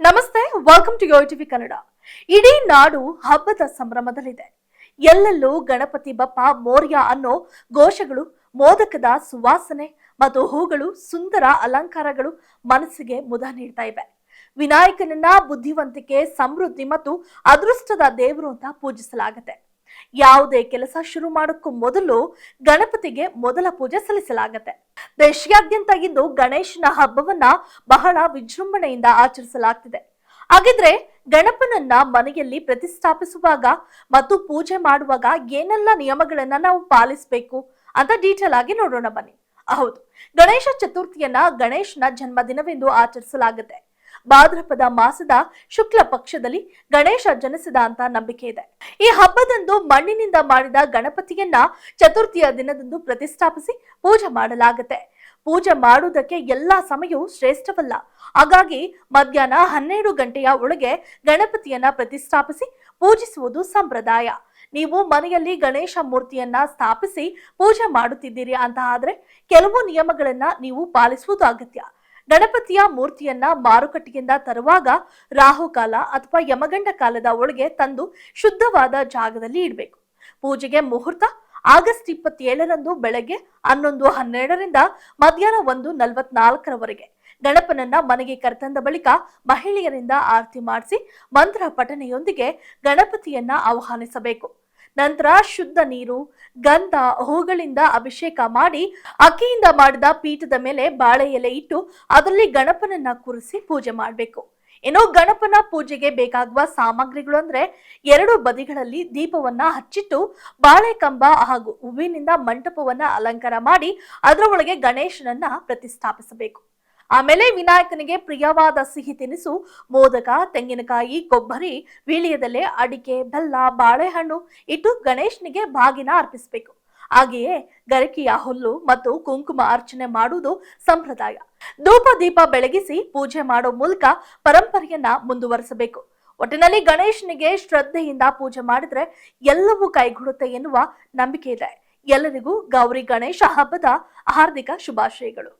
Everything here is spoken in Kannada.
ನಮಸ್ತೆ welcome to yo TV Kannada ಇಡೀ ನಾಡು ಹಬ್ಬದ ಸಂಭ್ರಮದಲ್ಲಿದೆ. ಎಲ್ಲೆಲ್ಲೂ ಗಣಪತಿ ಬಪ್ಪ, ಮೋರ್ಯ ಅನ್ನೋ ಘೋಷಗಳು, ಮೋದಕದ ಸುವಾಸನೆ ಮತ್ತು ಹೂಗಳು, ಸುಂದರ ಅಲಂಕಾರಗಳು ಮನಸ್ಸಿಗೆ ಮುದ ನೀಡ್ತಾ ಇವೆ. ವಿನಾಯಕನನ್ನ ಬುದ್ಧಿವಂತಿಕೆ, ಸಮೃದ್ಧಿ ಮತ್ತು ಅದೃಷ್ಟದ ದೇವರು ಅಂತ ಪೂಜಿಸಲಾಗುತ್ತೆ. ಯಾವುದೇ ಕೆಲಸ ಶುರು ಮಾಡೋಕ್ಕೂ ಮೊದಲು ಗಣಪತಿಗೆ ಮೊದಲ ಪೂಜೆ ಸಲ್ಲಿಸಲಾಗುತ್ತೆ. ದೇಶಾದ್ಯಂತ ಇಂದು ಗಣೇಶನ ಹಬ್ಬವನ್ನ ಬಹಳ ವಿಜೃಂಭಣೆಯಿಂದ ಆಚರಿಸಲಾಗ್ತಿದೆ. ಹಾಗಿದ್ರೆ ಗಣಪನನ್ನ ಮನೆಯಲ್ಲಿ ಪ್ರತಿಷ್ಠಾಪಿಸುವಾಗ ಮತ್ತು ಪೂಜೆ ಮಾಡುವಾಗ ಏನೆಲ್ಲ ನಿಯಮಗಳನ್ನ ನಾವು ಪಾಲಿಸಬೇಕು ಅಂತ ಡೀಟೇಲ್ ಆಗಿ ನೋಡೋಣ ಬನ್ನಿ. ಹೌದು, ಗಣೇಶ ಚತುರ್ಥಿಯನ್ನ ಗಣೇಶನ ಜನ್ಮದಿನವೆಂದು ಆಚರಿಸಲಾಗುತ್ತೆ. ಭಾದ್ರಪದ ಮಾಸದ ಶುಕ್ಲ ಪಕ್ಷದಲ್ಲಿ ಗಣೇಶ ಜನಿಸಿದ ಅಂತ ನಂಬಿಕೆ ಇದೆ. ಈ ಹಬ್ಬದಂದು ಮಣ್ಣಿನಿಂದ ಮಾಡಿದ ಗಣಪತಿಯನ್ನ ಚತುರ್ಥಿಯ ದಿನದಂದು ಪ್ರತಿಷ್ಠಾಪಿಸಿ ಪೂಜೆ ಮಾಡಲಾಗುತ್ತೆ. ಪೂಜೆ ಮಾಡುವುದಕ್ಕೆ ಎಲ್ಲಾ ಸಮಯವೂ ಶ್ರೇಷ್ಠವಲ್ಲ. ಹಾಗಾಗಿ ಮಧ್ಯಾಹ್ನ ಹನ್ನೆರಡು ಗಂಟೆಯ ಒಳಗೆ ಗಣಪತಿಯನ್ನ ಪ್ರತಿಷ್ಠಾಪಿಸಿ ಪೂಜಿಸುವುದು ಸಂಪ್ರದಾಯ. ನೀವು ಮನೆಯಲ್ಲಿ ಗಣೇಶ ಮೂರ್ತಿಯನ್ನ ಸ್ಥಾಪಿಸಿ ಪೂಜೆ ಮಾಡುತ್ತಿದ್ದೀರಿ ಅಂತ ಆದ್ರೆ ಕೆಲವು ನಿಯಮಗಳನ್ನ ನೀವು ಪಾಲಿಸುವುದು ಅಗತ್ಯ. ಗಣಪತಿಯ ಮೂರ್ತಿಯನ್ನ ಮಾರುಕಟ್ಟೆಯಿಂದ ತರುವಾಗ ರಾಹುಕಾಲ ಅಥವಾ ಯಮಗಂಡ ಕಾಲದ ಒಳಗೆ ತಂದು ಶುದ್ಧವಾದ ಜಾಗದಲ್ಲಿ ಇಡಬೇಕು. ಪೂಜೆಗೆ ಮುಹೂರ್ತ ಆಗಸ್ಟ್ ಇಪ್ಪತ್ತೇಳರಂದು ಬೆಳಗ್ಗೆ ಹನ್ನೊಂದು ಹನ್ನೆರಡರಿಂದ ಮಧ್ಯಾಹ್ನ ಒಂದು ನಲವತ್ನಾಲ್ಕರವರೆಗೆ. ಗಣಪನನ್ನ ಮನೆಗೆ ಕರೆತಂದ ಬಳಿಕ ಮಹಿಳೆಯರಿಂದ ಆರತಿ ಮಾಡಿಸಿ ಮಂತ್ರ ಪಠನೆಯೊಂದಿಗೆ ಗಣಪತಿಯನ್ನ ಆಹ್ವಾನಿಸಬೇಕು. ನಂತರ ಶುದ್ಧ ನೀರು, ಗಂಧ, ಹೂಗಳಿಂದ ಅಭಿಷೇಕ ಮಾಡಿ ಅಕ್ಕಿಯಿಂದ ಮಾಡಿದ ಪೀಠದ ಮೇಲೆ ಬಾಳೆ ಎಲೆ ಇಟ್ಟು ಅದರಲ್ಲಿ ಗಣಪನನ್ನ ಕೂರಿಸಿ ಪೂಜೆ ಮಾಡಬೇಕು. ಏನೋ ಗಣಪನ ಪೂಜೆಗೆ ಬೇಕಾಗುವ ಸಾಮಗ್ರಿಗಳು ಅಂದ್ರೆ ಎರಡು ಬದಿಗಳಲ್ಲಿ ದೀಪವನ್ನ ಹಚ್ಚಿಟ್ಟು ಬಾಳೆ ಕಂಬ ಹಾಗೂ ಹೂವಿನಿಂದ ಮಂಟಪವನ್ನ ಅಲಂಕಾರ ಮಾಡಿ ಅದರ ಒಳಗೆ ಗಣೇಶನನ್ನ ಪ್ರತಿಷ್ಠಾಪಿಸಬೇಕು. ಆಮೇಲೆ ವಿನಾಯಕನಿಗೆ ಪ್ರಿಯವಾದ ಸಿಹಿ ತಿನಿಸು, ಮೋದಕ, ತೆಂಗಿನಕಾಯಿ, ಕೊಬ್ಬರಿ, ವೀಳ್ಯದೆಲೆ, ಅಡಿಕೆ, ಬೆಲ್ಲ, ಬಾಳೆಹಣ್ಣು ಇಟ್ಟು ಗಣೇಶನಿಗೆ ಬಾಗಿನ ಅರ್ಪಿಸಬೇಕು. ಹಾಗೆಯೇ ಗರಿಕೆಯ ಹುಲ್ಲು ಮತ್ತು ಕುಂಕುಮ ಅರ್ಚನೆ ಮಾಡುವುದು ಸಂಪ್ರದಾಯ. ಧೂಪ, ದೀಪ ಬೆಳಗಿಸಿ ಪೂಜೆ ಮಾಡೋ ಮೂಲಕ ಪರಂಪರೆಯನ್ನ ಮುಂದುವರಿಸಬೇಕು. ಒಟ್ಟಿನಲ್ಲಿ ಗಣೇಶನಿಗೆ ಶ್ರದ್ಧೆಯಿಂದ ಪೂಜೆ ಮಾಡಿದ್ರೆ ಎಲ್ಲವೂ ಕೈಗೂಡುತ್ತೆ ಎನ್ನುವ ನಂಬಿಕೆ ಇದೆ. ಎಲ್ಲರಿಗೂ ಗೌರಿ ಗಣೇಶ ಹಬ್ಬದ ಹಾರ್ದಿಕ ಶುಭಾಶಯಗಳು.